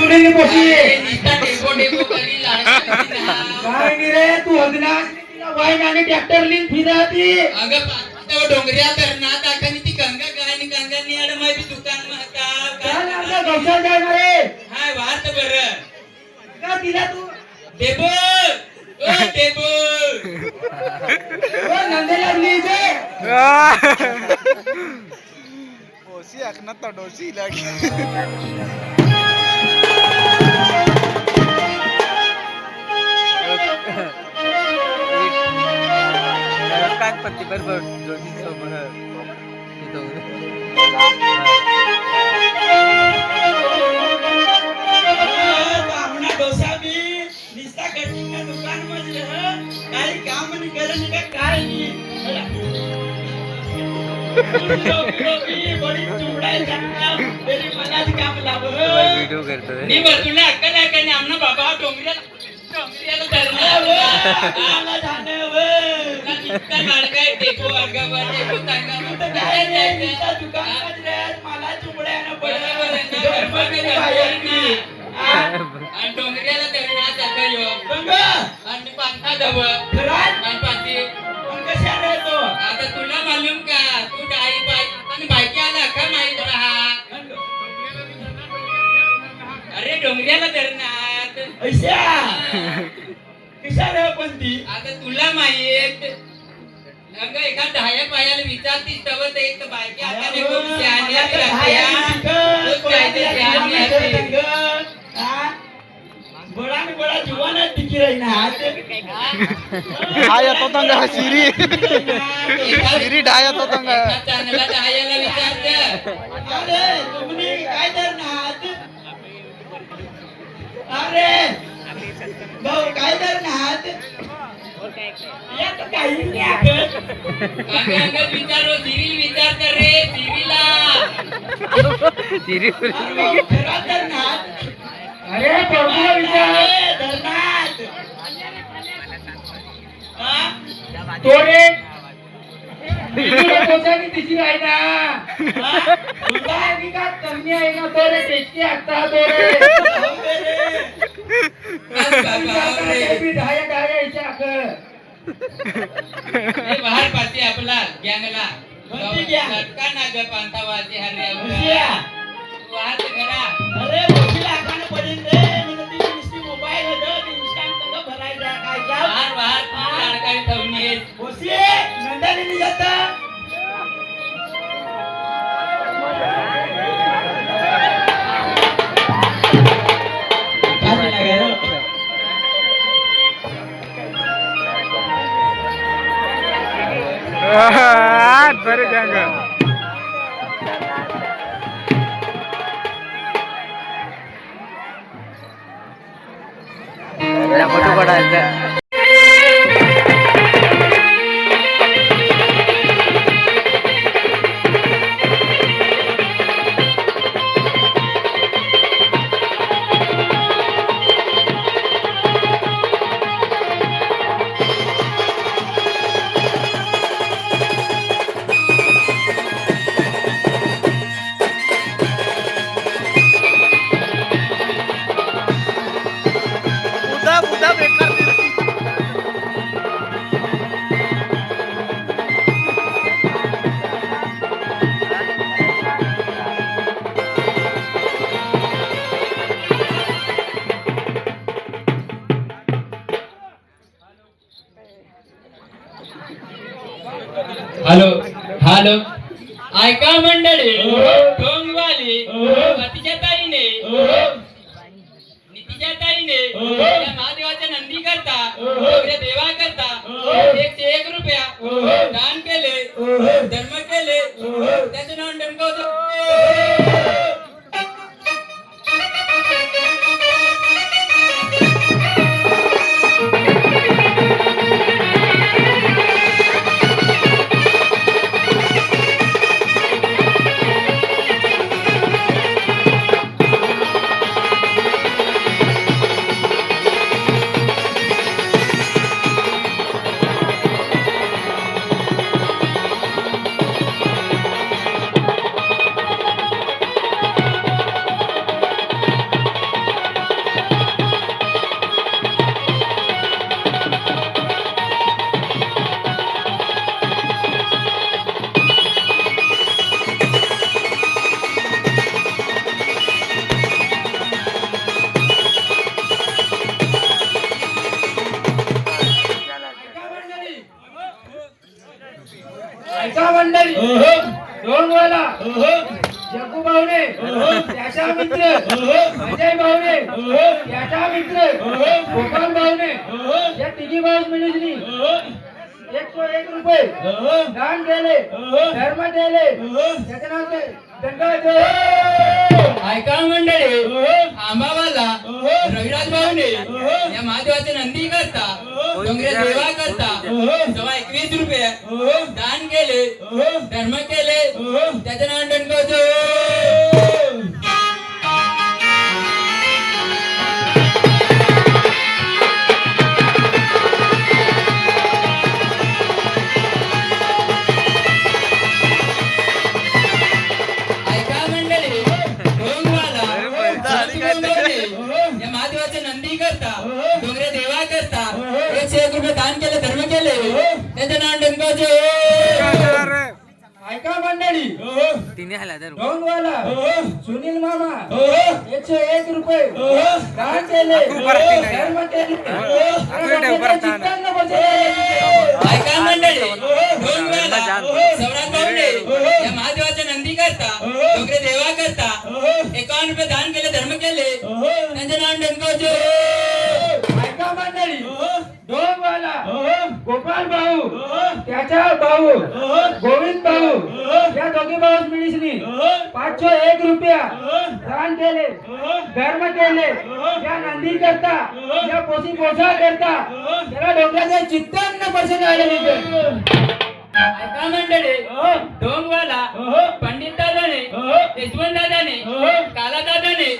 સુરેલી પોસી ડેબો ડેબો કરી લાડ રે તું હદના ભાઈ નાને ટ્રેક્ટર લીન ફીધા હતી. અગ તો ડોંગરિયા પર ના તાકાની તી ગંગા ગાયની ગંગા ની આડે મારી દુકાનમાં હતા કાલ આવતા ગૌશાલ જાય મારે. હા વાત બર કા તીલા તું. ડેબો ઓ ડેબો ઓ નંદેલા લી છે. ઓસી અખના તો લાગી. कागपत्ती बरोबर जोडी सोबत काही काम नाही करत काय नाही डोंगऱ्याला डोंगऱ्याला धरणार आला जाणं व निस्ता लाडकाय टेको अर्गावर टेको तांगावर काय नाही दुकानात मला चुमड्यानं बरोबर आहे ना गरबा बाहेर नाही आणि डोंगऱ्याला धरणार जातं ह्यो. आणि पांथा जवळ आणि पाठी धरणार आता तुला माहीत. अगं एका दहाया पायाला विचारतीस तव ते एक बायकी आता नाही खूप शहाणी आहे राहत्या. खूप काहीतरी शहाणी आहे. बड़ा में बड़ा जुवान है दिखी रही ना ढाया तो तंग सिरी एका- सिरी ढाया तो तंग एका चांगला दहायाला विचारतं. अरे तुमने काय अरे भाऊ काय धरणार या तर काही नाही आगत. अंग अंगात विचारो सिरील विचार कर रे सिरीला. तिरी अरे भाऊ, खरा धरणार अरे प्रभूला विचार. धरणार? तो रे पोचानी तिची आहे ना. हा? तुला आहे की का कमी आहे ना तो रे टेस्टी असता तो रे બહાર પાછી આપલા ગ્યાંગલા લટકા ના જે પાંતાવાજી હરે વાત કરા અરે મોકલા કાને પડી બહાર બહાર લડકાઈ થવની જતા சரி கேங்க பட்டுக்கோடா இருக்கு. हॅलो हॅलो ऐका मंडळी ढोंगवाली अतिशय ताईने नितीच्या ताईने या महादेवाच्या नंदी करता आपल्या देवा करता एकशे एक रुपया दान केले धर्म केले त्याचं नाव डंकवतो ढोंगवाला अजय भावने याचा मित्र गोपाल भावने या तिघी भाऊ मिळून एकशे एक रुपये दान केले धर्म केले त्याचं ऐका मंडळी आंबाबाला रविराज भाऊने या महादेवाचे नंदी करता डोंगरे देवा करता जेव्हा एकवीस रुपये दान केले धर्म केले त्याचं नाव दंडोजो मंडळी. तिने आला तर ढोंगवाला सुनील मामा. एकशे एक रुपये. दान केले. धर्म केले. ऐका मंडळी. ढोंगवाला सवराज भाऊने या महादेवाचे नंदी करता डोंगरे देवा करता एकावन्न रुपये दान केले धर्म केले. त्याचं नाव डंकाचे. ऐका मंडळी. ढोंगवाला गोपाल भाऊ. त्याचा भाऊ. गोविंद भाऊ. या दोघी भाऊ मिळीसनी पाचशे एक रुपया दान केले धर्म केले या नंदी करता या पोसी पोसा करता त्याला डोंगराचे चित्तान्न पर्सेंट आले ऐका मंडळी ढोंगवाला पंडित दादाने यशवंत दादाने काला दादाने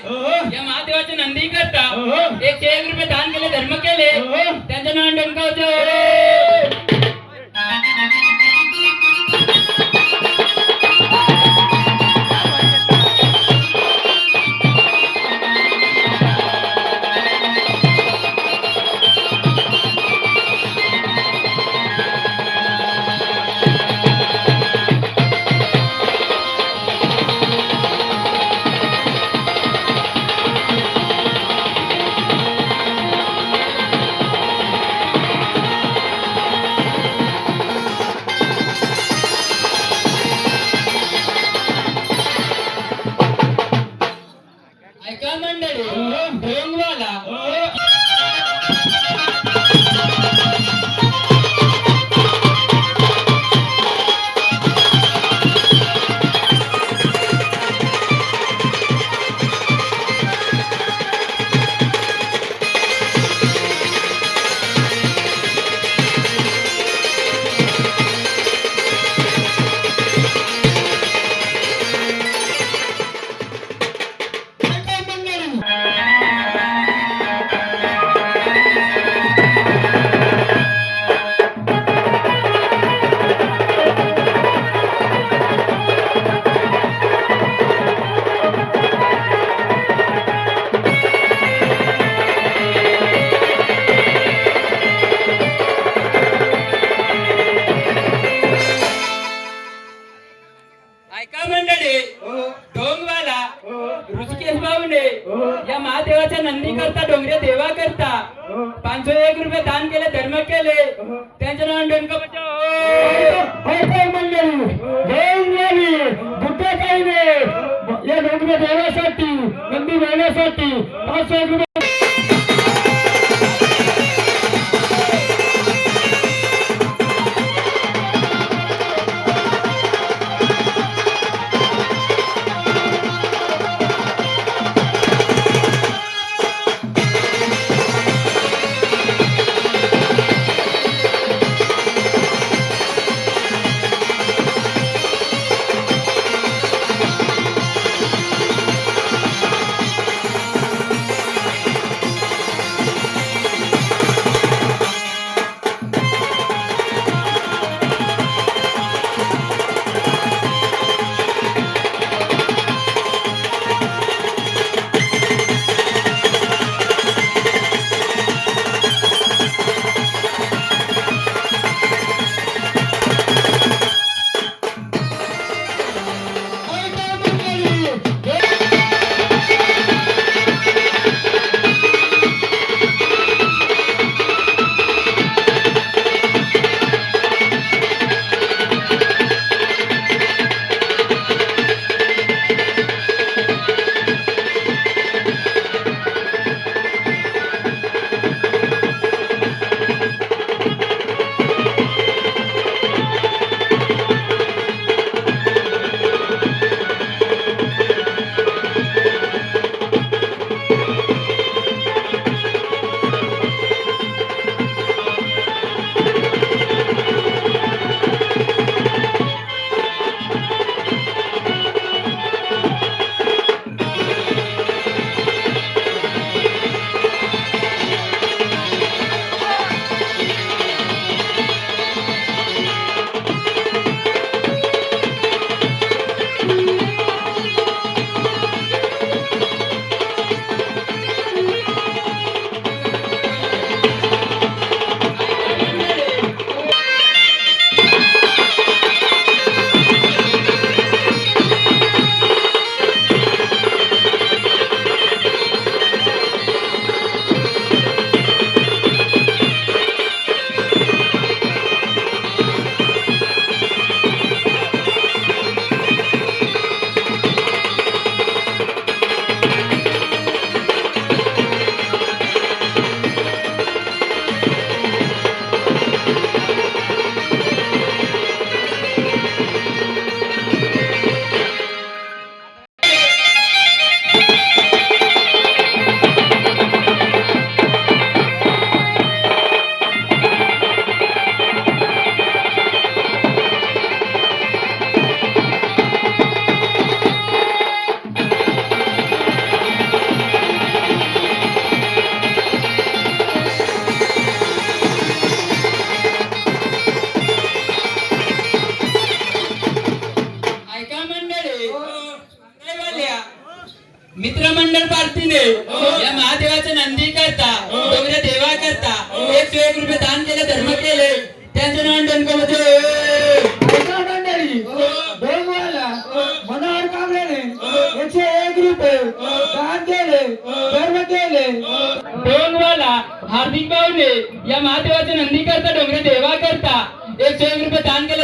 या महादेवाचे नंदी करता एकशे एक रुपये दान केले धर्म केले. त्यांचं नाव डंकावचं ¡Gracias! एक रुपये भाऊने या महादेवाचे नंदी करता डोंगरे देवा करता एकशे एक रुपये दान केले धर्म केले. त्यांचं नाव डंकमध्ये मनोहर कांबळेने एकशे एक रुपये दान केले धर्म केले. डोंगवाला हार्दिक भाऊने या महादेवाचे नंदी करता डोंगरे देवा करता. एकशे एक रुपये दान केले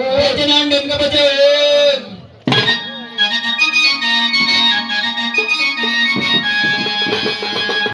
करता डोंगरे देवा